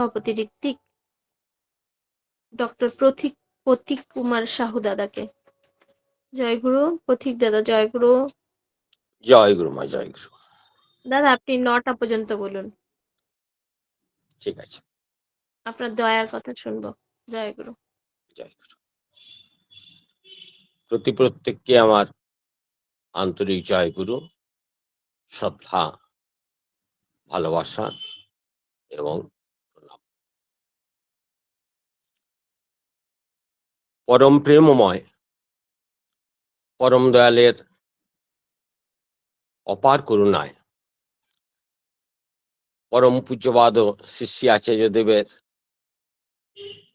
সভাপতি ঋত্বিক ডক্টর প্রতীক প্রতীক কুমার সাহু দাদাকে। জয়গুরু প্রতীক দাদা জয়গুরু জয় গুরু মা জয় গুরু। দাদা আপনি নটা পর্যন্ত বলুন। ঠিক আছে। আপনার দয়ার কথা শুনব। জয়গুরু জয় গুরু। প্রতি প্রত্যেককে আমার আন্তরিক জয় গুরু শ্রদ্ধা ভালোবাসা এবং পরম প্রেমময়, পরম দয়ালের অপার করুণায়। পরম পূজ্যবাদ শিষ্যী আচার্যদেবের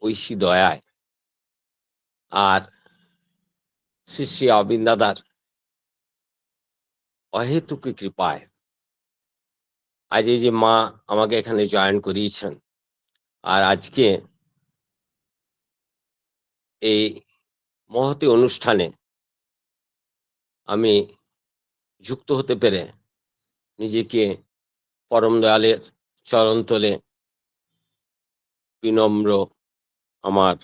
ঐশী দয়ায়। আর শ্রী শ্রী অবিন্দ দাদার কৃপায়। আজ এই যে মা আমাকে এখানে জয়েন করিয়েছেন, আর আজকে এই মহতি অনুষ্ঠানে আমি যুক্ত হতে পেরে নিজেকে পরম দয়ালের চরণ তলে বিনম্র আমার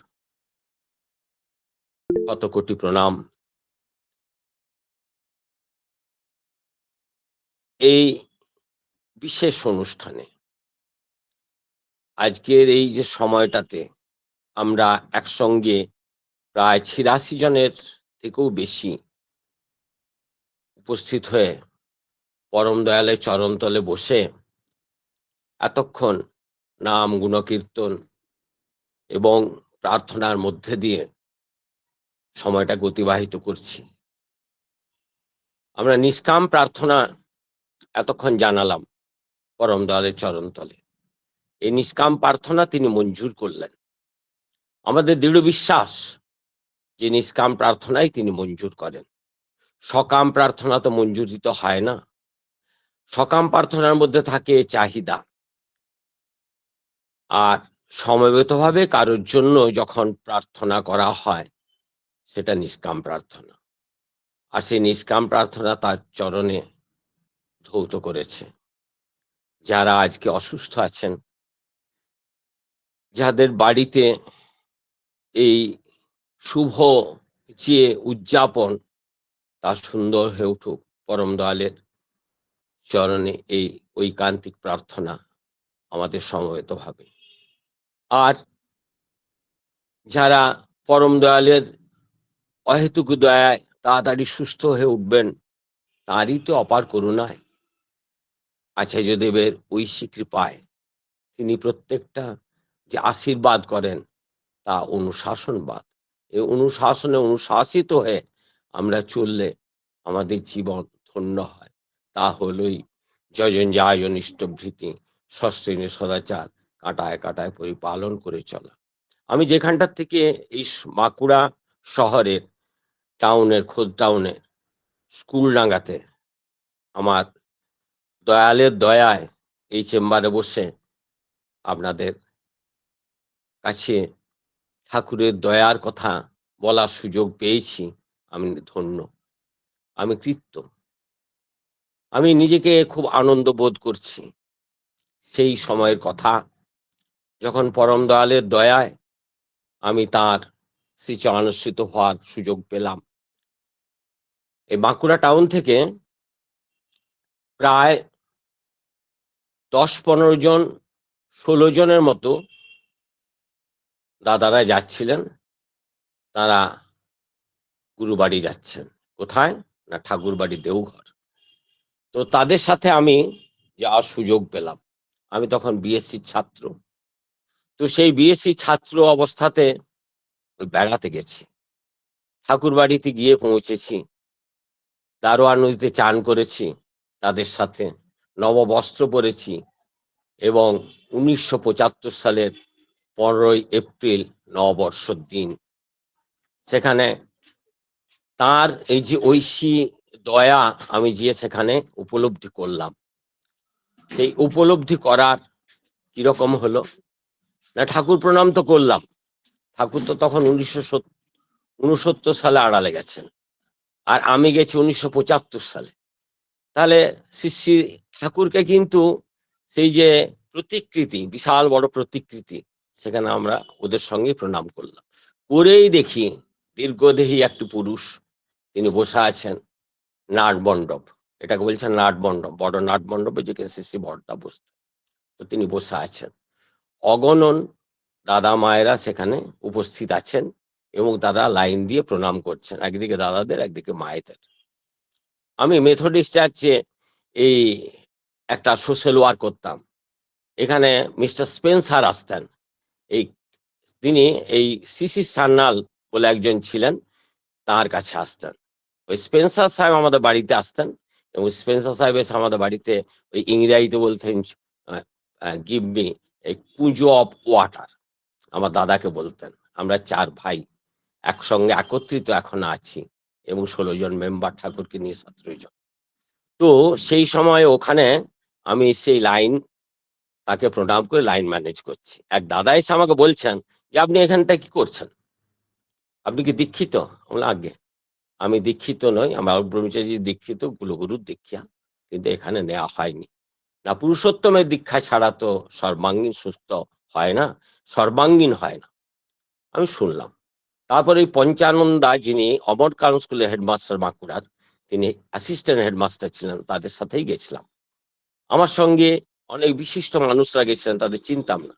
কত কোটি প্রণাম। এই বিশেষ অনুষ্ঠানে আজকের এই যে সময়টাতে আমরা একসঙ্গে প্রায় ছিয়াশি জনের থেকেও বেশি উপস্থিত হয়ে পরম দয়ালের চরণতলে বসে এতক্ষণ নাম, গুণকীর্তন এবং প্রার্থনার মধ্যে দিয়ে সময়টা অতিবাহিত করছি। আমরা নিষ্কাম প্রার্থনা এতক্ষণ জানালাম পরম দয়ালের চরণতলে। এই নিষ্কাম প্রার্থনা তিনি মঞ্জুর করলেন। আমাদের দৃঢ় বিশ্বাস যে নিষ্কাম প্রার্থনাই তিনি মঞ্জুর করেন। সকাম প্রার্থনা তো মঞ্জুরিত হয় না। সকাম প্রার্থনার মধ্যে থাকে চাহিদা। আর সমবেতভাবে কারোর জন্য যখন প্রার্থনা করা হয়, সেটা নিষ্কাম প্রার্থনা। আর সেই নিষ্কাম প্রার্থনা তার চরণে ধৌত করেছে। যারা আজকে অসুস্থ আছেন, যাদের বাড়িতে এই শুভ যে উদযাপন, তা সুন্দর হয়ে উঠুক পরম দয়ালের চরণে এই ঐকান্তিক প্রার্থনা আমাদের সমবেত ভাবে আর যারা পরম দয়ালের অহেতুক দয়ায় তাড়াতাড়ি সুস্থ হয়ে উঠবেন, তারই তো অপার করুণায়। আচার্যদেবের ঐশী কৃপায় তিনি প্রত্যেকটা যে আশীর্বাদ করেন, তা অনুশাসনবাদ। এই অনুশাসনে অনুশাসিত হয়ে আমরা চললে আমাদের জীবন ধন্য হয়। তা হলোই যজন যায়জন ইষ্টভৃতি সস্ত্রীন সদাচার, কাটায় কাটায় পরিপালন করে চলা। আমি যেখানটার থেকে এই বাঁকুড়া শহরের টাউনের, খোদ টাউনের স্কুল ডাঙ্গাতে আমার দয়ালের দয়ায় এই চেম্বারে বসে আপনাদের কাছে ঠাকুরের দয়ার কথা বলার সুযোগ পেয়েছি। আমি ধন্য। আমি কৃত্য। আমি নিজেকে খুব আনন্দ বোধ করছি। সেই সময়ের কথা, যখন পরম দয়ালের দয়ায় আমি তার শ্রীচরণস্থিত হওয়ার সুযোগ পেলাম। এই বাঁকুড়া টাউন থেকে প্রায় দশ পনেরো জন, ষোলো জনের মতো দাদারা যাচ্ছিলেন, তারা গুরুবাড়ি যাচ্ছেন। কোথায়? না ঠাকুর বাড়ি দেওঘর। তো তাদের সাথে আমি যাওয়ার সুযোগ পেলাম। আমি তখন বিএসসি ছাত্র। তো সেই বিএসসি ছাত্র অবস্থাতে বেড়াতে গেছি। ঠাকুর বাড়িতে গিয়ে পৌঁছেছি। দারোয়া নদীতে চান করেছি তাদের সাথে। নববস্ত্র পরেছি এবং উনিশশো পঁচাত্তর সালের পনেরোই এপ্রিল নববর্ষর দিন। সেখানে তার এই যে ঐশী দয়া আমি গিয়ে সেখানে উপলব্ধি করলাম। সেই উপলব্ধি করার কীরকম হলো? না, ঠাকুর প্রণাম তো করলাম। ঠাকুর তো তখন উনিশশো উনসত্তর সালে আড়ালে গেছেন। আর আমি গেছি উনিশশো পঁচাত্তর সালে। তাহলে শ্রী ঠাকুরকে কিন্তু সেই যে প্রতিকৃতি, বিশাল বড় প্রতিকৃতি সেখানে আমরা ওদের সঙ্গে প্রণাম করলাম। করেই দেখি দীর্ঘদেহী একটি পুরুষ, তিনি বসে আছেন নাট মণ্ডপ এটাকে বলছেন নাট মণ্ডপ বড় নাট মণ্ডপে যেখানে শ্রী বর্দা বসতেন তো তিনি বসে আছেন। অগণন দাদা মায়েরা সেখানে উপস্থিত আছেন এবং তারা লাইন দিয়ে প্রণাম করছেন, একদিকে দাদাদের, একদিকে মায়েদের। আমি মেথডিস্ট চার্চে এই একটা সোশ্যাল ওয়ার্ক করতাম। এখানে মিস্টার স্পেন্সার আসতেন। এই তিনি এই সিসি সান্নাল বলে একজন ছিলেন, তার কাছে আসতেন। ওই স্পেন্সার সাহেব আমাদের বাড়িতে আসতেন এবং স্পেন্সার সাহেব এসে আমাদের বাড়িতে ওই ইংরাজিতে বলতেন গিভ মি এই কুঁজো অফ ওয়াটার আমার দাদাকে বলতেন। আমরা চার ভাই একসঙ্গে একত্রিত এখন আছি এবং ষোলো জন মেম্বার ঠাকুরকে নিয়ে সতেরো জন। তো সেই সময় ওখানে আমি সেই লাইন তাকে প্রণাম করে লাইন ম্যানেজ করছি। এক দাদা এসে আমাকে বলছেন যে, আপনি এখানটা কি করছেন? আপনি কি দীক্ষিত? আগে। আমি দীক্ষিত নই, আমার ব্রহ্মচারী দীক্ষিত গুরুগুরুর দীক্ষা। কিন্তু এখানে নেওয়া হয়নি। না, পুরুষোত্তমের দীক্ষা ছাড়া তো সর্বাঙ্গীন সুস্থ হয় না, সর্বাঙ্গীন হয় না। আমি শুনলাম। তারপরে পঞ্চানন্দা যিনি অমর কারণ স্কুলের হেডমাস্টার বাঁকুড়ার তিনি অ্যাসিস্ট্যান্ট হেডমাস্টার ছিলেন, তাদের সাথেই গেছিলাম। আমার সঙ্গে অনেক বিশিষ্ট মানুষরা গেছিলেন তাদের চিনতাম না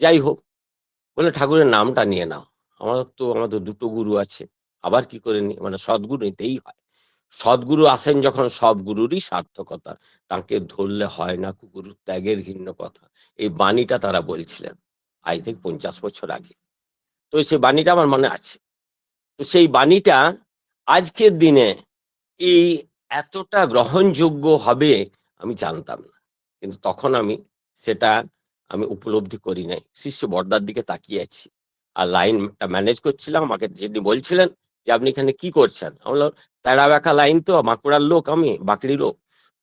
যাই হোক, বলে ঠাকুরের নামটা নিয়ে নাও। আমার তো, আমাদের দুটো গুরু আছে। আবার কি করে নি মানে সদ্গুরু নিতেই হয়। সদ্গুরু আসেন যখন সব গুরুরই সার্থকতা। তাকে ধরলে হয় না কুকুর ত্যাগের ঘৃণ্য কথা। এই বাণীটা তারা বলছিলেন, আজ থেকে পঞ্চাশ বছর আগে। তো সেই বাণীটা আমার মনে আছে। তো সেই বাণীটা আজকের দিনে এই এতটা গ্রহণযোগ্য হবে আমি জানতাম না। কিন্তু তখন আমি সেটা আমি উপলব্ধি করি নাই। শিষ্য বর্দার দিকে তাকিয়ে আছি। আর লাইনটা ম্যানেজ করছিলাম, আমাকে যিনি বলছিলেন যে, আপনি এখানে কি করছেন? বললাম তেরা বেকা লাইন তো, বাঁকুড়ার লোক আমি, বাঁকড়ি লোক।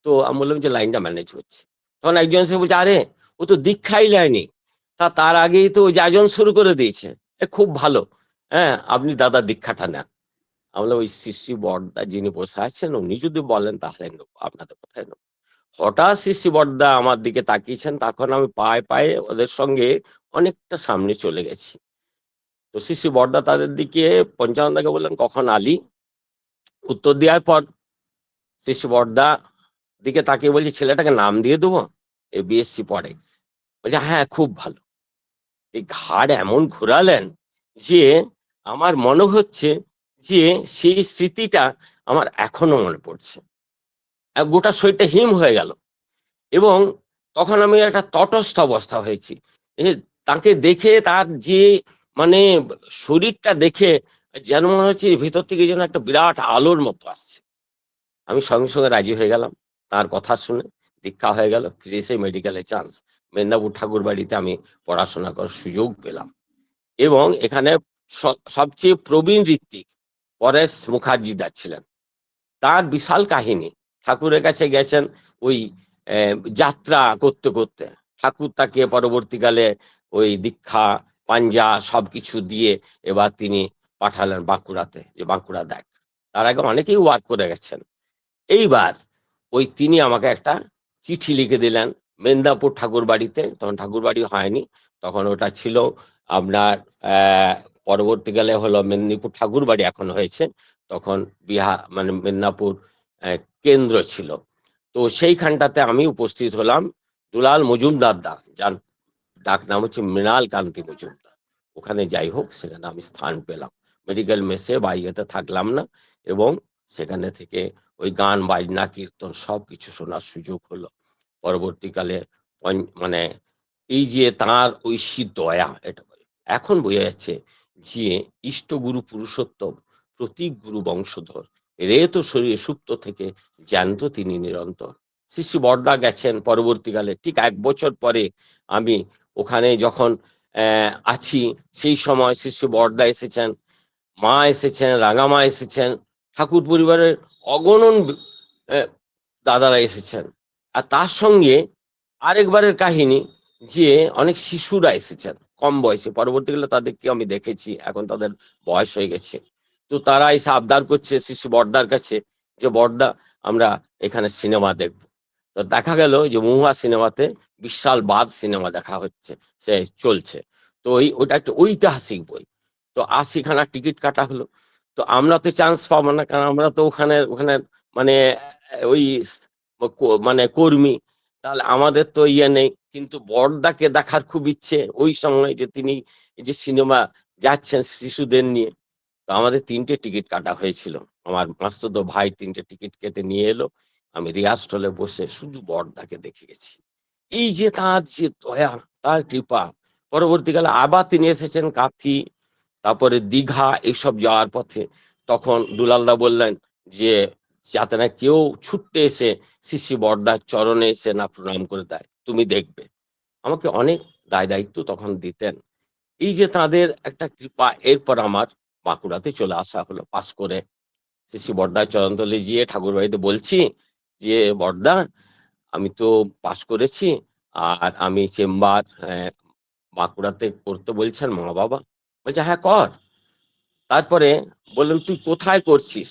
তো আমি বললাম যে, লাইনটা ম্যানেজ হচ্ছে তখন একজন সে বলছে, আরে, ও তো দীক্ষাই লাইনি তা তার আগেই তো যাজন শুরু করে দিয়েছে। এ খুব ভালো। হ্যাঁ আপনি দাদা দীক্ষাটা নেন। আমরা ওই শিষ্যি বর্দা যিনি বসে আছেন, উনি যদি বলেন তাহলে নেব, আপনাদের কোথায় নেব। হঠাৎ শিষ্যি বর্দা আমার দিকে তাকিয়েছেন, তখন আমি পায়ে পায়ে ওদের সঙ্গে অনেকটা সামনে চলে গেছি। তো শিশি বর্দা তাদের দিকে পঞ্চানন্দাকে বললেন, কখন আলি? উত্তর দেওয়ার পর শিশু বর্দা দিকে তাকিয়ে বলছি, ছেলেটাকে নাম দিয়ে দেবো, এ বিএসসি পড়ে। বলছে হ্যাঁ খুব ভালো। এই ঘাড় এমন ঘোরালেন যে আমার মনে হচ্ছে যে সেই স্মৃতিটা আমার এখনও মনে পড়ছে। গোটা শরীরটা হিম হয়ে গেল। এবং তখন আমি একটা তটস্থ অবস্থা হয়েছি। তাকে দেখে তার যে মানে শরীরটা দেখে যেন মনে হচ্ছে ভিতর থেকে যেন একটা বিরাট আলোর মতো আসছে। আমি সঙ্গে সঙ্গে রাজি হয়ে গেলাম। তার কথা শুনে দীক্ষা হয়ে গেল। ফিরে এসে মেডিকেলে চান্স মেদিনীপুর ঠাকুর বাড়িতে আমি পড়াশোনা করার সুযোগ পেলাম। এবং এখানে সবচেয়ে প্রবীণ ঋত্বিক, পরেশ মুখার্জি ছিলেন। তার বিশাল কাহিনী ঠাকুরের কাছে গেছেন ওই যাত্রা করতে করতে। ঠাকুর তাকে পরবর্তীকালে ওই দীক্ষা, পাঞ্জা সবকিছু দিয়ে এবার তিনি পাঠালেন বাঁকুড়াতে, যে বাঁকুড়া দেখ। তার আগে অনেকেই ওয়ার্ক করে গেছেন। এইবার ওই তিনি আমাকে একটা চিঠি লিখে দিলেন মেদিনীপুর ঠাকুর বাড়িতে। তখন ঠাকুর বাড়ি হয়নি, তখন ওটা ছিল আপনার পরবর্তীকালে হলো মেদিনীপুর ঠাকুর বাড়ি, এখন হয়েছে। তখন বিহার মানে মেদিনীপুর কেন্দ্র ছিল। তো সেইখানটাতে আমি উপস্থিত হলাম দুলাল মজুমদার দা, যার ডাক নাম হচ্ছে মৃণাল কান্তি মজুমদার। ওখানে যাই হোক, সেখানে আমি স্থান পেলাম। মেডিকেল মেসে বা ইয়েতে থাকলাম না এবং সেখানে থেকে ওই গান, বাজনা, কীর্তন সব কিছু শোনার সুযোগ হলো। পরবর্তীকালে মানে এই যে তার ঐশী দয়া, এটা বলে। এখন বোঝা যাচ্ছে যে ইষ্টগুরু পুরুষোত্তম প্রতীক গুরু বংশধর রেত শরীরে সুপ্ত থেকে জ্যান্ত তিনি নিরন্তর। শ্রী বর্দা গেছেন পরবর্তীকালে। ঠিক এক বছর পরে আমি ওখানে যখন আছি, সেই সময় শ্রী বর্দা এসেছেন, মা এসেছেন, রাঙামা এসেছেন, ঠাকুর পরিবারের অগণন দাদারা এসেছেন। আর তার সঙ্গে আরেকবারের কাহিনী যে অনেক শিশুরা এসেছেন কম বয়সে। পরবর্তীকালে তাদেরকে আমি দেখেছি, এখন তাদের বয়স হয়ে গেছে। তো তারা এসে আবদার করছে শিশু বর্দার কাছে যে, বর্দা, আমরা এখানে সিনেমা দেখব। তো দেখা গেল যে, মহুয়া সিনেমাতে বিশাল বাদ সিনেমা দেখা হচ্ছে, সে চলছে। তো ওই ওটা একটা ঐতিহাসিক বই। তো আশিখানা টিকিট কাটা হলো। তো আমরা তো চান্স পাবো না, কারণ আমরা তো ওখানে ওখানে মানে ওই মানে কর্মী। তাহলে আমাদের তো ইয়ে নেই। কিন্তু বড়দাকে দেখার খুব ইচ্ছে ওই সময় যে, তিনি যে, সিনেমা যাচ্ছেন শিশুদের নিয়ে। তো আমাদের তিনটে টিকিট কাটা হয়েছিল। আমার মাস্ততো ভাই তিনটে টিকিট কেটে নিয়ে এলো। আমি রিয়াজ হলে বসে শুধু বড়দাকে দেখে গেছি। এই যে তার যে দয়া, তার কৃপা, পরবর্তীকালে আবার তিনি এসেছেন কাথি, তারপরে দীঘা, এইসব যাওয়ার পথে। তখন দুলালদা বললেন যে, যাতে না কেউ ছুটতে এসে শিশি বর্দার চরণে এসে না প্রণাম করে দেয়। তুমি দেখবে। আমাকে অনেক দায় দায়িত্ব তখন দিতেন। এই যে তাদের একটা কৃপা, এরপর আমার বাঁকুড়াতে চলে আসা হলো। পাস করে শিশি বর্দার চরণতলে গিয়ে ঠাকুর বাড়িতে বলছি যে, বর্দা, আমি তো পাস করেছি আর আমি চেম্বার বাঁকুড়াতে করতে বলছেন মা বাবা বলছে হ্যাঁ কর। তারপরে বললাম, তুই কোথায় করছিস?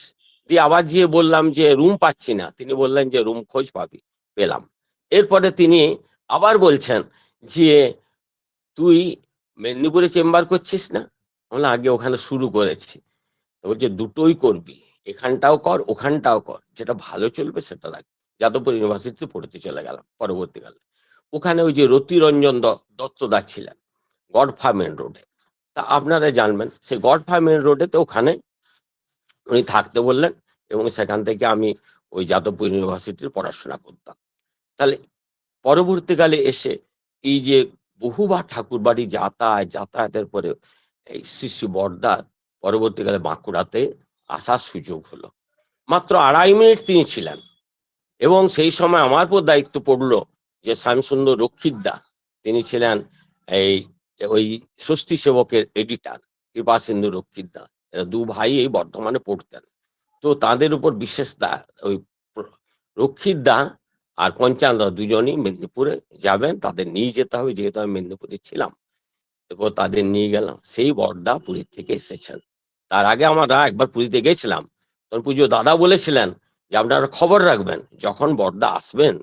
দিয়ে আবার গিয়ে বললাম যে, রুম পাচ্ছি না। তিনি বললেন যে, রুম খোঁজ পাবি। পেলাম। এরপরে তিনি আবার বলছেন যে, তুই মেদিনীপুরে চেম্বার করছিস না? বললাম আগে ওখানে শুরু করেছি। তো বলছে, দুটোই করবি। এখানটাও কর, ওখানটাও কর। যেটা ভালো চলবে সেটা রাখ। যাদবপুর ইউনিভার্সিটিতে পড়তে চলে গেলাম পরবর্তীকালে। ওখানে ওই যে রতিরঞ্জন দত্তদা ছিলেন, গডফা মেন রোডে। তা আপনারা জানবেন, সেই গডফা মেন রোডেতে ওখানে উনি থাকতে বললেন এবং সেখান থেকে আমি ওই যাদবপুর ইউনিভার্সিটির পড়াশোনা করতাম। তাহলে পরবর্তীকালে এসে এই যে বহুবার ঠাকুর বাড়ি যাতায়াত, যাতায়াতের পরে এই শিশু বর্দার পরবর্তীকালে বাঁকুড়াতে আসার সুযোগ হলো। মাত্র আড়াই মিনিট তিনি ছিলেন এবং সেই সময় আমার উপর দায়িত্ব পড়ল যে শ্যামসুন্দর রক্ষিতদা তিনি ছিলেন এই ওই স্বস্তি সেবকের এডিটার কৃপা সিন্ধু রক্ষিতদা এরা দু ভাই এই বর্ধমানে পড়তেন। তো তাদের উপর বিশেষ দা, ওই রক্ষিতদা আর পঞ্চানন্দ দুজনই মেদিনীপুরে যাবেন, তাদের নিয়ে যেতে হবে, যেহেতু আমি মেদিনীপুরে ছিলাম। এরপর তাদের নিয়ে গেলাম। সেই বর্দা পুরীর থেকে এসেছেন। তার আগে আমরা একবার পুরীতে গেছিলাম। তখন পুজো দাদা বলেছিলেন যে, আপনারা খবর রাখবেন। যখন বর্দা আসবেন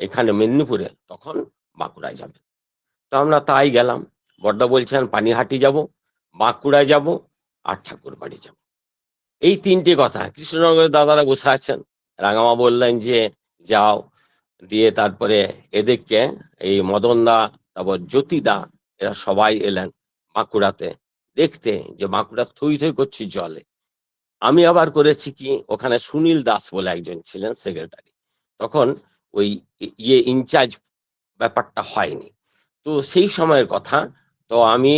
এখানে মেদিনীপুরে, তখন বাঁকুড়ায় যাবেন। তো আমরা তাই গেলাম। বর্দা বলছেন, পানিহাটি যাব, বাঁকুড়ায় যাব আর ঠাকুর বাড়ি যাব। এই তিনটে কথা। কৃষ্ণনগরের দাদারা বসে আছেন। রাঙামা বললেন যে, যাও। দিয়ে তারপরে এদেরকে এই মদন দা তারপর জ্যোতিদা এরা সবাই এলেন বাঁকুড়াতে। দেখতে যে বাঁকুড়া থই থই করছি জলে। আমি আবার করেছি কি, ওখানে সুনীল দাস বলে একজন ছিলেন সেক্রেটারি তখন ওই ইয়ে ইনচার্জ ব্যাপারটা হয়নি। তো সেই সময়ের কথা, তো আমি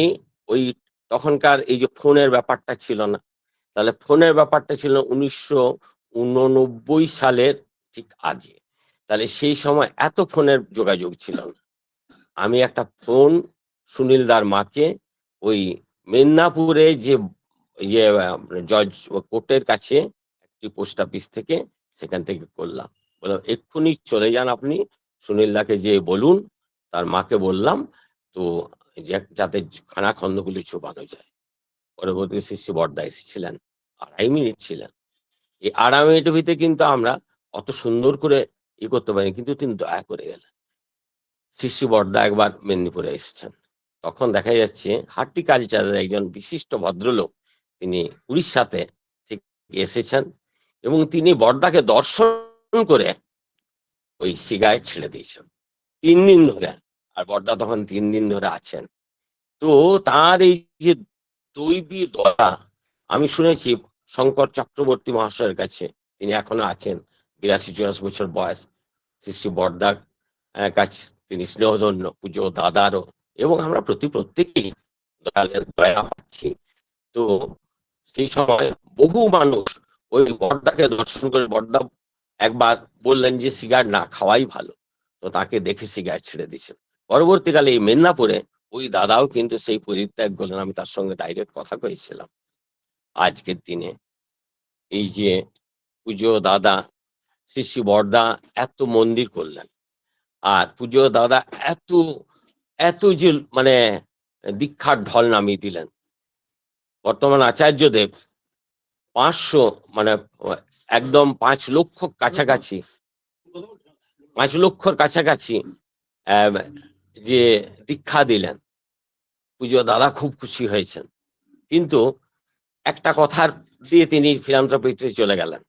ওই তখনকার এই যে ফোনের ব্যাপারটা ছিল না, তাহলে ফোনের ব্যাপারটা ছিল উনিশশো উননব্বই সালের ঠিক আগে। তাহলে সেই সময় এত ফোনের যোগাযোগ ছিল না। আমি একটা ফোন সুনীল দার মাকে ওই মেদিনীপুরে যে ইয়ে জজ কোর্টের কাছে একটি পোস্ট অফিস থেকে সেখান থেকে করলাম। বললাম, এক্ষুনি চলে যান আপনি সুনীল দাকে যে বলুন, তার মাকে বললাম, তো যাতে খানা খন্দগুলি চোবানো যায়। পরবর্তী শিষ্য বর্দা এসেছিলেন, আড়াই মিনিট ছিলেন। এই আড়াই মিনিটের ভিতরে কিন্তু আমরা অত সুন্দর করে ই করতে পারি কিন্তু তিনি দয়া করে গেলেন। শিশু বর্দা একবার মেদিনীপুরে এসেছেন। তখন দেখা যাচ্ছে হার্টিকালচারের একজন বিশিষ্ট ভদ্রলোক তিনি উড়িষ্যাতে এসেছেন এবং তিনি বর্দাকে দর্শন করে ওই সিগারেট ছেড়ে দিয়েছেন। তিন দিন ধরে, আর বর্দা তখন তিন দিন ধরে আছেন। তো তার এই যে দৈবী দয়া, আমি শুনেছি শঙ্কর চক্রবর্তী মহাশয়ের কাছে তিনি এখনও আছেন, বিরাশি চুরাশি বছর বয়স। শ্রী শ্রী বর্দার কাছে তিনি স্নেহধন্য, পুজো দাদারও এবং আমরা প্রতি প্রত্যেকেই দয়ালের দয়া পাচ্ছি। তো সেই সময় বহু মানুষ ওই বর্দাকে দর্শন করে, বর্দা একবার বললেন যে, সিগার না খাওয়াই ভালো। তো তাকে দেখে সিগার ছেড়ে দিয়েছেন। পরবর্তীকালে এই মেদিনীপুরে ওই দাদাও কিন্তু সেই পরিত্যাগ করলেন। আমি তার সঙ্গে ডাইরেক্ট কথা কয়েছিলাম আজকের দিনে এই যে পুজো দাদা, শ্রী শ্রী বর্দা এত মন্দির করলেন। আর পুজো দাদা এত এত যে মানে দীক্ষার ঢল নামিয়ে দিলেন। বর্তমান আচার্যদেব পাঁচশো মানে একদম পাঁচ লক্ষ কাছাকাছি, পাঁচ লক্ষর কাছাকাছি যে দীক্ষা দিলেন। পুজো দাদা খুব খুশি হয়েছেন। কিন্তু একটা কথার দিয়ে তিনি ফিলান্থ্রপিতে চলে গেলেন।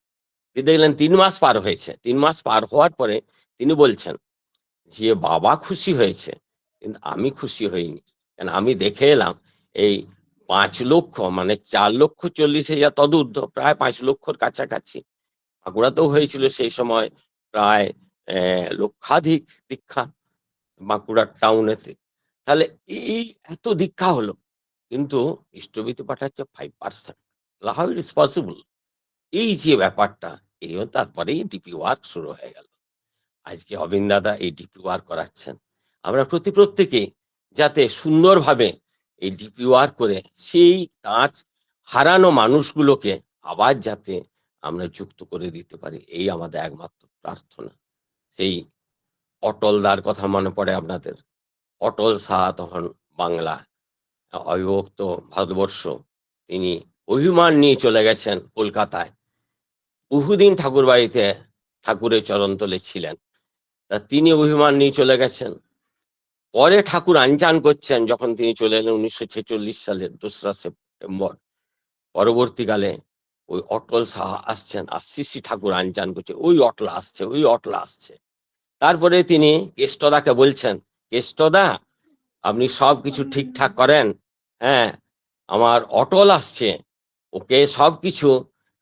দেখলেন তিন মাস পার হয়েছে। তিন মাস পার হওয়ার পরে তিনি বলছেন, যে বাবা খুশি হয়েছে কিন্তু আমি খুশি হইনি। কেন? আমি দেখে এলাম, এই পাঁচ লক্ষ মানে চার লক্ষ চল্লিশ হাজার তদূর্ধ্ব, প্রায় পাঁচ লক্ষর কাছাকাছি। বাঁকুড়াতেও হয়েছিল সেই সময় প্রায় লক্ষাধিক দীক্ষা বাঁকুড়ার টাউনেতে। তাহলে এই এত দীক্ষা হলো, কিন্তু ইষ্টবিতি পাঠাচ্ছে five percent how it is possible এই যে ব্যাপারটা এই তারপরেই ডিপি ওয়ার্ক শুরু হয়ে গেল। আজকে অবিন দাদা এই ডিপি ওয়ার্ক করাচ্ছেন। আমরা প্রতি প্রত্যেকে যাতে সুন্দরভাবে এই ডিপি ওয়ার্ক করে সেই তার হারানো মানুষগুলোকে আবার যাতে আমরা যুক্ত করে দিতে পারি, এই আমাদের একমাত্র প্রার্থনা। সেই অটলদার কথা মনে পড়ে আপনাদের? অটল শাহ তখন বাংলা অবিভক্ত ভারতবর্ষ, তিনি অভিমান নিয়ে চলে গেছেন কলকাতায়। বহুদিন ঠাকুর বাড়িতে ঠাকুরের চরণতলে ছিলেন। তা তিনি অভিমান নিয়ে চলে গেছেন? পরে ঠাকুর আনচান করছেন যখন তিনি চলে এলেন উনিশশো ছেচল্লিশ সালের দোসরা সেপ্টেম্বর। পরবর্তীকালে ওই অটল সাহা আসছেন আর শ্রী ঠাকুর আনচান করছে। ওই অটলা আসছে, ওই অটলা আসছে। তারপরে তিনি কেষ্টদাকে বলছেন, কেষ্টদা, আপনি সব কিছু ঠিকঠাক করেন? হ্যাঁ আমার অটল আসছে। ওকে সব কিছু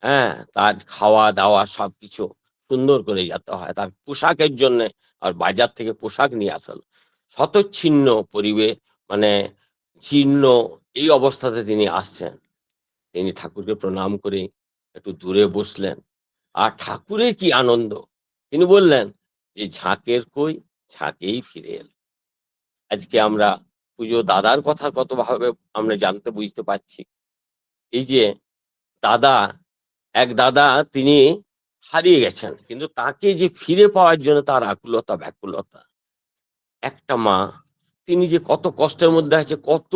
হ্যাঁ তার খাওয়া দাওয়া সব কিছু সুন্দর করে যেতে হয়। তার পোশাকের জন্য আর বাজার থেকে পোশাক নিয়ে আসল শতচ্ছিন্ন পরিবেশ মানে ছিন্ন এই অবস্থাতে তিনি আসছেন। তিনি ঠাকুরকে প্রণাম করে একটু দূরে বসলেন। আর ঠাকুরের কি আনন্দ! তিনি বললেন যে, ঝাঁকের কই? ঝাঁকেই ফিরে এল। আজকে আমরা পুজো দাদার কথা কতভাবে আমরা জানতে বুঝতে পারছি। এই যে, দাদা, এক দাদা তিনি হারিয়ে গেছেন। কিন্তু তাকে যে ফিরে পাওয়ার জন্য তার আকুলতা ব্যাকুলতা একটা মা, তিনি যে কত কষ্টের মধ্যে আছে, কত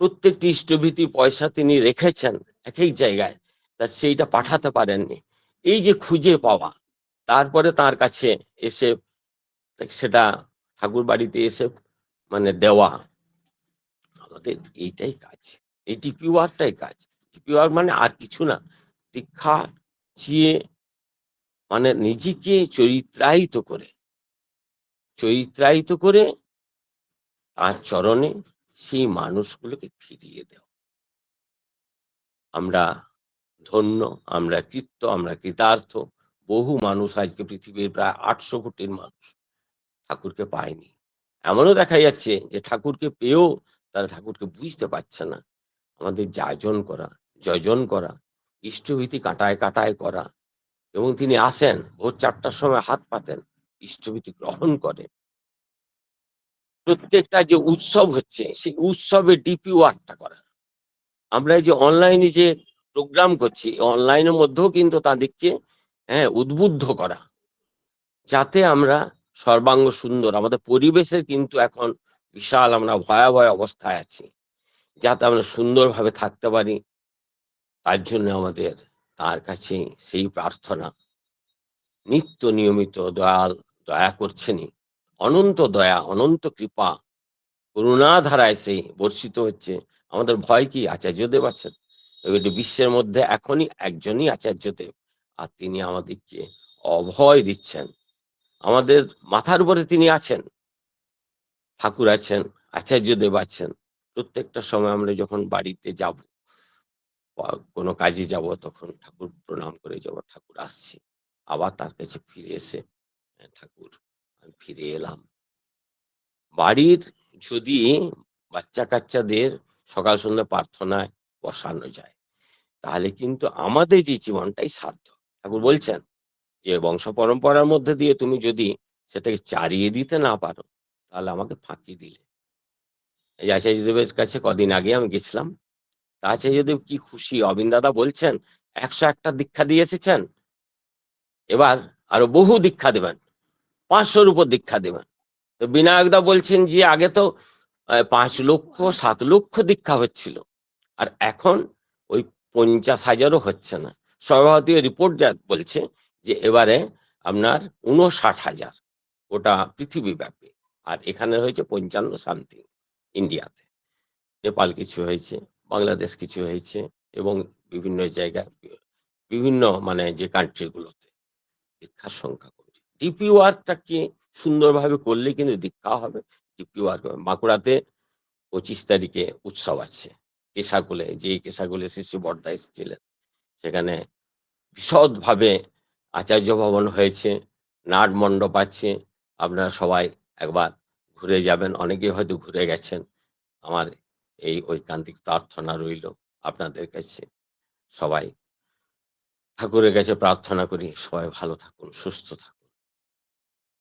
প্রত্যেকটি ইষ্টভীতি পয়সা তিনি রেখেছেন এক এক জায়গায়, তা সেইটা পাঠাতে পারেননি। এই যে খুঁজে পাওয়া, তারপরে তার কাছে এসে সেটা ঠাকুর বাড়িতে এসে মানে দেওয়া। আমাদের এইটাই কাজ, এই টিপিওয়ারটাই কাজ। টিপিওয়ার মানে আর কিছু না, দীক্ষা চিয়ে মানে নিজেকে চরিত্রায়িত করে। চরিত্রায়িত করে তার চরণে সেই মানুষগুলোকে ফিরিয়ে দেওয়া আমরা ধন্য, আমরা কৃত্য, আমরা কৃতার্থ, বহু মানুষ আজকে পৃথিবীর প্রায় আটশো কোটির মানুষ ঠাকুরকে পায়নি। এমনও দেখা যাচ্ছে যে ঠাকুরকে পেয়েও তারা ঠাকুরকে বুঝতে পারছে না। আমাদের যাজন করা, যজন করা, ইষ্টভীতি কাটায় কাটায় করা এবং তিনি আসেন, ভোর চারটার সময় হাত পাতেন। ইষ্টভীতি গ্রহণ করে। প্রত্যেকটা যে উৎসব হচ্ছে, সেই উৎসবে ডিপি ওয়ার্কটা করা। আমরা এই যে অনলাইনে যে প্রোগ্রাম করছি অনলাইনের মধ্যেও কিন্তু তাদেরকে হ্যাঁ উদ্বুদ্ধ করা। যাতে আমরা সর্বাঙ্গ সুন্দর, আমাদের পরিবেশের কিন্তু এখন বিশাল আমরা ভয়াবহ অবস্থায় আছি। যাতে আমরা সুন্দরভাবে থাকতে পারি। তার জন্য আমাদের, তার কাছে সেই প্রার্থনা। নিত্য নিয়মিত দয়াল দয়া করছেনই। অনন্ত দয়া অনন্ত কৃপা করুণা ধারায় সেই বর্ষিত হচ্ছে। আমাদের ভয় কি? আচার্যদেব আছেন। বিশ্বের মধ্যে এখনই একজনই আচার্যদেব আর তিনি আমাদেরকে অভয় দিচ্ছেন। আমাদের মাথার উপরে তিনি আছেন ঠাকুর আছেন আচার্যদেব আছেন। প্রত্যেকটা সময় আমরা যখন বাড়িতে যাব কোনো কাজে যাব তখন ঠাকুর প্রণাম করে যাব ঠাকুর আসছি আবার তার কাছে ফিরে এসে "হ্যাঁ, ঠাকুর, আমি ফিরে এলাম। বাড়ির যদি বাচ্চা কাচ্চাদের সকাল সন্ধ্যা প্রার্থনায় বসানো যায়, তাহলে কিন্তু আমাদের যে জীবনটাই সার্থক। ঠাকুর বলছেন যে, বংশ পরম্পরার মধ্যে দিয়ে তুমি যদি সেটাকে চারিয়ে দিতে না পারো, তাহলে আমাকে ফাঁকি দিলে। এই আচার্যদেবের কাছে কদিন আগে আমি গেছিলাম, তা আচার্যদেব কি খুশি? অবিন দাদা বলছেন, একশো একটা দীক্ষা দিয়ে এসেছেন, এবার আরও বহু দীক্ষা দেবেন। পাঁচশোর উপর দীক্ষা দেবেন। তো বিনায়কদা বলছেন যে আগে তো পাঁচ লক্ষ, সাত লক্ষ দীক্ষা হচ্ছিল। আর এখন ওই পঞ্চাশ হাজারও হচ্ছে না। সর্বভারতীয় রিপোর্ট যা বলছে যে এবারে আপনার উনষাট হাজার ওটা পৃথিবীব্যাপী। আর এখানে হয়েছে পঞ্চান্ন সামথিং ইন্ডিয়াতে। নেপাল কিছু হয়েছে, বাংলাদেশ কিছু হয়েছে এবং বিভিন্ন জায়গায়, বিভিন্ন মানে যে কান্ট্রিগুলোতে দীক্ষার সংখ্যা ডিপি ওয়ার্কটাকে সুন্দরভাবে করলে কিন্তু দীক্ষা হবে। ডিপি ওয়ার্ক বাঁকুড়াতে পঁচিশ তারিখে উৎসব আছে। কেশাকুলে যে কেশাকুলে শিশু বর্দা এসেছিলেন, সেখানে বিশদভাবে আচার্য ভবন হয়েছে, নাট মণ্ডপ আছে। আপনারা সবাই একবার ঘুরে যাবেন। অনেকেই হয়তো ঘুরে গেছেন। আমার এই ঐকান্তিক প্রার্থনা রইল আপনাদের কাছে। সবাই ঠাকুরের কাছে প্রার্থনা করি। সবাই ভালো থাকুন, সুস্থ থাকুন।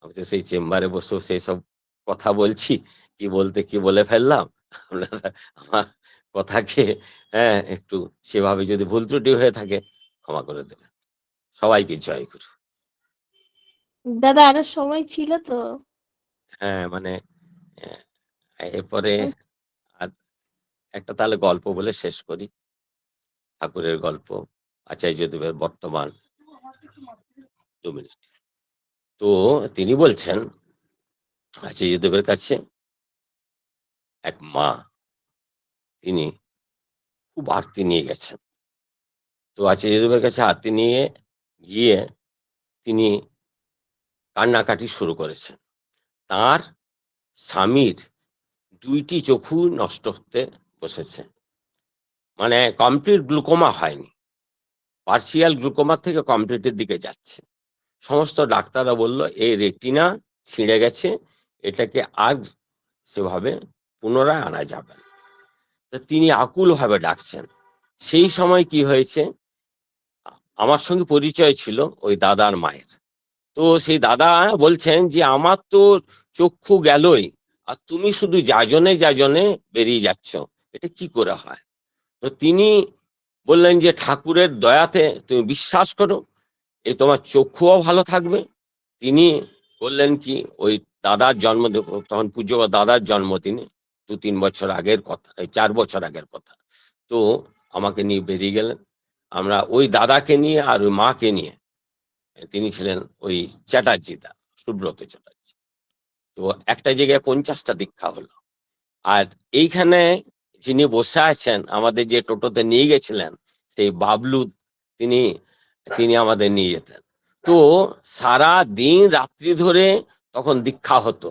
আমি তো সেই চেম্বারে বসেও সেই সব কথা বলছি। কি বলতে কি বলে ফেললাম? আপনারা আমার কথাকে হ্যাঁ একটু সেভাবে যদি ভুল ত্রুটি হয়ে থাকে ক্ষমা করে দেবেন। সবাইকে জয় গুরু। দাদা আরও সময় ছিল তো? হ্যাঁ মানে এরপরে আর একটা তাহলে গল্প বলে শেষ করি। ঠাকুরের গল্প আচার্যদেবের বর্তমান। দু মিনিট। তো তিনি বলছেন আচার্যদেবের কাছে এক মা। তিনি খুব আরতি নিয়ে গেছেন। তো আচার্যদেবের কাছে আরতি নিয়ে গিয়ে তিনি কান্নাকাটি শুরু করেছেন। তার স্বামীর দুইটি চক্ষু নষ্ট হতে বসেছে। মানে কমপ্লিট গ্লুকোমা হয়নি। পার্সিয়াল গ্লুকোমা থেকে কমপ্লিটের দিকে যাচ্ছে। সমস্ত ডাক্তাররা বলল, এই রেটিনা ছিঁড়ে গেছে, এটাকে আর সেভাবে পুনরায় আনা যাবে না। তো তিনি আকুল ভাবে ডাকছেন। সেই সময় কি হয়েছে? আমার সঙ্গে পরিচয় ছিল ওই দাদার মায়ের। তো সেই দাদা বলছেন যে, আমার তো চক্ষু গেলই, আর তুমি শুধু যাজনে যাজনে বেরিয়ে যাচ্ছ, এটা কি করে হয়? তো তিনি বললেন যে, ঠাকুরের দয়াতে তুমি বিশ্বাস করো এই তোমার চক্ষুও ভালো থাকবে। তিনি বললেন কি, ওই দাদার জন্ম, তখন পুজো দাদার জন্মদিনে দু তিন বছর আগের কথা, এই চার বছর আগের কথা। তো আমাকে নিয়ে বেরিয়ে গেলেন। আমরা ওই দাদাকে নিয়ে আর ওই মাকে নিয়ে, তিনি ছিলেন ওই চ্যাটার্জি দা, সুব্রত চ্যাটার্জি। তো একটা জায়গায় পঞ্চাশটা দীক্ষা হলো। আর এইখানে যিনি বসে আছেন, আমাদের যে টোটোতে নিয়ে গেছিলেন, সেই বাবলু, তিনি তিনি আমাদের নিয়ে যেতেন। তো সারা দিন রাত্রি ধরে তখন দীক্ষা হতো।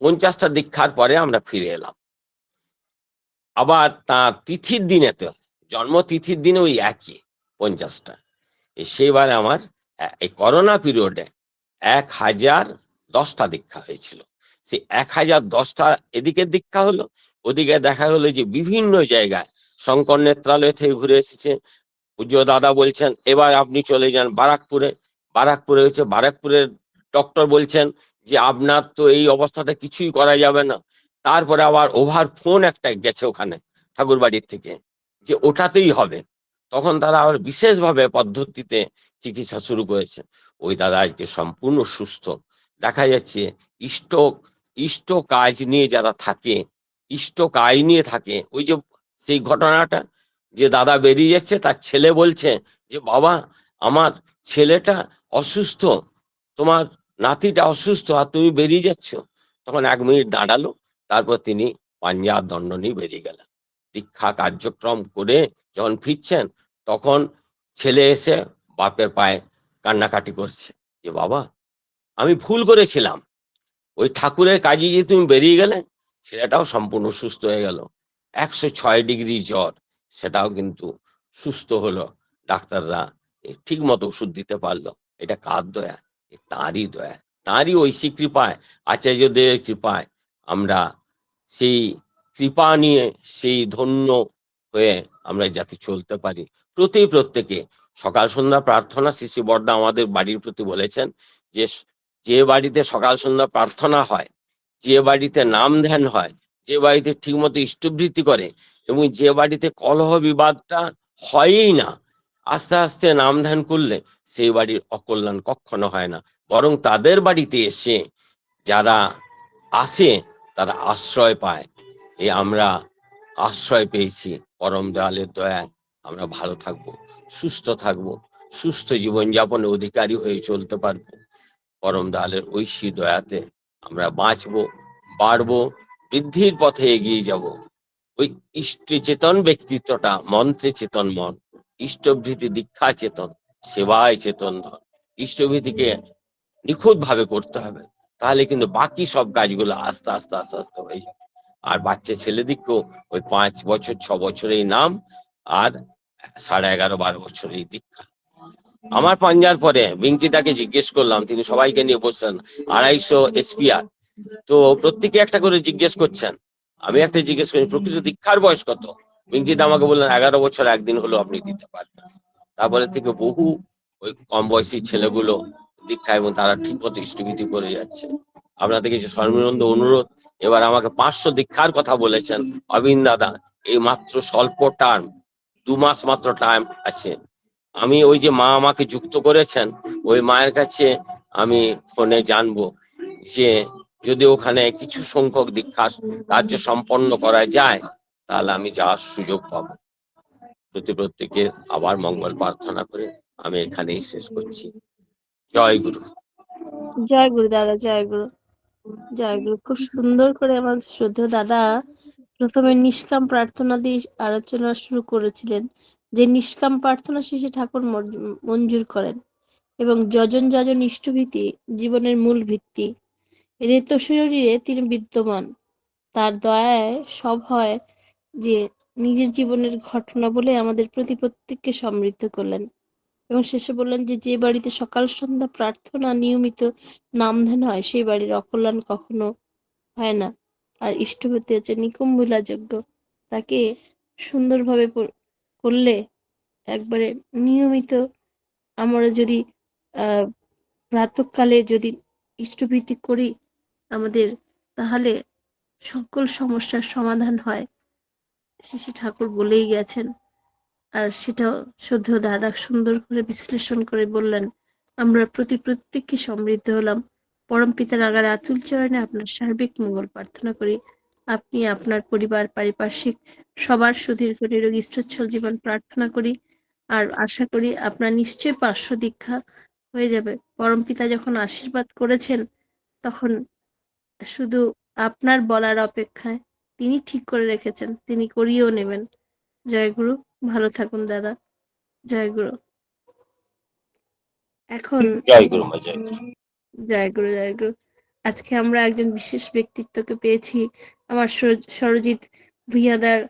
পঞ্চাশটা দীক্ষার পরে আমরা ফিরে এলাম। আবার তার তিথির দিনে তো জন্ম তিথির দিনে ওই একই পঞ্চাশটা। এই সেইবারে আমার এই করোনা পিরিয়ডে এক হাজার দশটা দীক্ষা হয়েছিল। সেই এক হাজার দশটা এদিকে দীক্ষা হলো, ওদিকে দেখা হলো যে বিভিন্ন জায়গায় শঙ্কর নেত্রালয় থেকে ঘুরে এসেছে পূজ্য দাদা বলছেন, এবার আপনি চলে যান বারাকপুরে। বারাকপুরে হচ্ছে বারাকপুরের ডক্টর বলছেন যে, আপনার তো এই অবস্থাটা কিছুই করা যাবে না। তারপরে আবার ওভার ফোন একটা গেছে ওখানে ঠাকুর বাড়ির থেকে, যে ওটাতেই হবে। তখন তারা আবার বিশেষভাবে পদ্ধতিতে চিকিৎসা শুরু করেছে। ওই দাদা আজকে সম্পূর্ণ সুস্থ। দেখা যাচ্ছে ইষ্ট ইষ্ট কাজ নিয়ে যারা থাকে, ইষ্ট কাজ নিয়ে থাকে, ওই যে সেই ঘটনাটা যে দাদা বেরিয়ে যাচ্ছে, তার ছেলে বলছে যে, বাবা, আমার ছেলেটা অসুস্থ, তোমার নাতিটা অসুস্থ, আর তুমি বেরিয়ে যাচ্ছ। তখন এক মিনিট দাঁড়াল, তারপর তিনি পাঞ্জাব দণ্ড নিয়ে বেরিয়ে গেলেন। দীক্ষা কার্যক্রম করে যখন ফিরছেন, তখন ছেলে এসে বাপের পায়ে কান্নাকাটি করছে যে, বাবা, আমি ভুল করেছিলাম। ওই ঠাকুরের কাজে যে তুমি বেরিয়ে গেলে, ছেলেটাও সম্পূর্ণ সুস্থ হয়ে গেল। একশো ছয় ডিগ্রি জ্বর সেটাও কিন্তু সুস্থ হলো। ডাক্তাররা ঠিক মতো ওষুধ দিতে পারল। এটা কার দয়া? তাঁরই দয়া। তাঁরই ঐশী কৃপায়, আচার্যদের কৃপায় আমরা সেই কৃপা নিয়ে সেই ধন্য হয়ে আমরা যাতে চলতে পারি। প্রতি প্রত্যেকে সকাল সন্ধ্যা প্রার্থনা শিশু বর্দা আমাদের বাড়ির প্রতি বলেছেন যে যে বাড়িতে সকাল সন্ধ্যা প্রার্থনা হয়, যে বাড়িতে নাম ধ্যান হয়, যে বাড়িতে ঠিকমতো ইষ্টবৃত্তি করে এবং যে বাড়িতে কলহ বিবাদটা হয়ই না, আস্তে আস্তে নাম ধ্যান করলে সেই বাড়ির অকল্যাণ কখনো হয় না। বরং তাদের বাড়িতে এসে যারা আসে তারা আশ্রয় পায়। এই আমরা আশ্রয় পেয়েছি। পরম দয়ালের দয়ায় আমরা ভালো থাকব, সুস্থ থাকব, সুস্থ জীবনযাপনের অধিকারী হয়ে চলতে পারব। পরম দয়ালের ঐশী দয়াতে আমরা বাঁচবো, বাড়বো, বৃদ্ধির পথে এগিয়ে যাব। ওই ইষ্ট চেতন ব্যক্তিত্বটা মন্ত্রে চেতন মন, ইষ্টভৃতি দীক্ষা চেতন সেবায় চেতন ধন, ইষ্টভৃতিকে নিখুঁত ভাবে করতে হবে। তাহলে কিন্তু বাকি সব কাজগুলো আস্তে আস্তে আস্তে আস্তে হয়ে যাবে। আর বাচ্চা ছেলেদিকেও ওই পাঁচ বছর, ছ বছরেই নাম আর সাড়ে এগারো, বারো বছরেই দীক্ষা। আমার পাঞ্জার পরে বিঙ্কিতাকে জিজ্ঞেস করলাম, তিনি সবাইকে নিয়ে বসছেন, আড়াইশো এসপিআর। তো প্রত্যেকে একটা করে জিজ্ঞেস করছেন আমি একটা জিজ্ঞেস করি, প্রকৃত দীক্ষার বয়স কত? বিঙ্কিতা আমাকে বললেন, এগারো বছর একদিন হলো আপনি দিতে পারবেন। তারপরে থেকে বহু ওই কম বয়সী ছেলেগুলো দীক্ষা এবং তারা ঠিক মতো ইষ্টভীতি করে যাচ্ছে। আপনাদের কিছু সর্বানন্দ অনুরোধ, এবার আমাকে পাঁচশো দীক্ষার কথা বলেছেন, অবিন দাদা, এই মাত্র স্বল্প টার্ম, দু মাস মাত্র টাইম আছে। আমি ওই যে মা আমাকে যুক্ত করেছেন, ওই মায়ের কাছে আমি ফোনে জানব যে যদি ওখানে কিছু সংখ্যক দীক্ষা কার্য সম্পন্ন করা যায়, তাহলে আমি যাওয়ার সুযোগ পাবো। প্রতি প্রত্যেকে আবার মঙ্গল প্রার্থনা করে আমি এখানেই শেষ করছি। জয় গুরু। জয় গুরু দাদা, জয় গুরু। জয় গুরু। খুব সুন্দর করে আমার শ্রদ্ধেয় দাদা প্রথমে নিষ্কাম প্রার্থনা দিয়ে আলোচনা শুরু করেছিলেন। যে নিষ্কাম প্রার্থনা শেষে ঠাকুর মঞ্জুর করেন এবং যজন যজন ইষ্টভীতি জীবনের মূল ভিত্তি। রেত শরীরে তিনি বিদ্যমান। তার দয়ায় সব হয় যে নিজের জীবনের ঘটনা বলে আমাদের প্রতি প্রত্যেককে সমৃদ্ধ করলেন। এবং শেষে বললেন যে যে বাড়িতে সকাল সন্ধ্যা প্রার্থনা নিয়মিত নাম ধ্যান হয়, সেই বাড়ির অকল্যাণ কখনো হয় না। আর ইষ্টপতি হচ্ছে নিকুম্ভুলা যজ্ঞ তাকে সুন্দরভাবে করলে একবারে নিয়মিত আমরা যদি, আহ, প্রাতকালে যদি ইষ্টভীতি করি আমাদের, তাহলে সকল সমস্যার সমাধান হয়। শিশি ঠাকুর বলেই গেছেন। আর সেটাও শ্রদ্ধেয় দাদা সুন্দর করে বিশ্লেষণ করে বললেন, আমরা প্রতি প্রত্যেককে সমৃদ্ধ হলাম। পরম পিতার আগার আতুল চরণে আপনার সার্বিক মঙ্গল প্রার্থনা করি। আপনি আপনার পরিবার, পারিপার্শ্বিক, সবার সুদীর্ঘ নিরোগী ইষ্টচ্ছল জীবন প্রার্থনা করি। আর আশা করি আপনার নিশ্চয়ই পার্শ্ব দীক্ষা হয়ে যাবে। পরম পিতা যখন আশীর্বাদ করেছেন, তখন শুধু আপনার বলার অপেক্ষায় তিনি ঠিক করে রেখেছেন তিনি করিয়েও নেবেন। জয় গুরু ভালো থাকুন দাদা। জয় গুরু এখন জয় গুরু জয় গুরু জয় গুরু আজকে আমরা একজন বিশেষ ব্যক্তিত্বকে পেয়েছি আমার সর- সরজিৎ ভূঁইয়াদার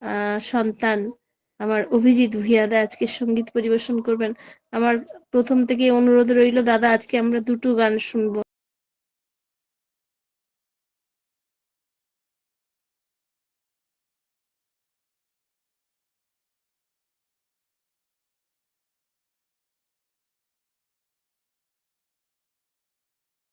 আহ, সন্তান। আমার অভিজিৎ ভূঁইয়াদা আজকে সংগীত পরিবেশন করবেন। আমার প্রথম থেকে অনুরোধ রইল দাদা আজকে আমরা দুটো গান শুনব।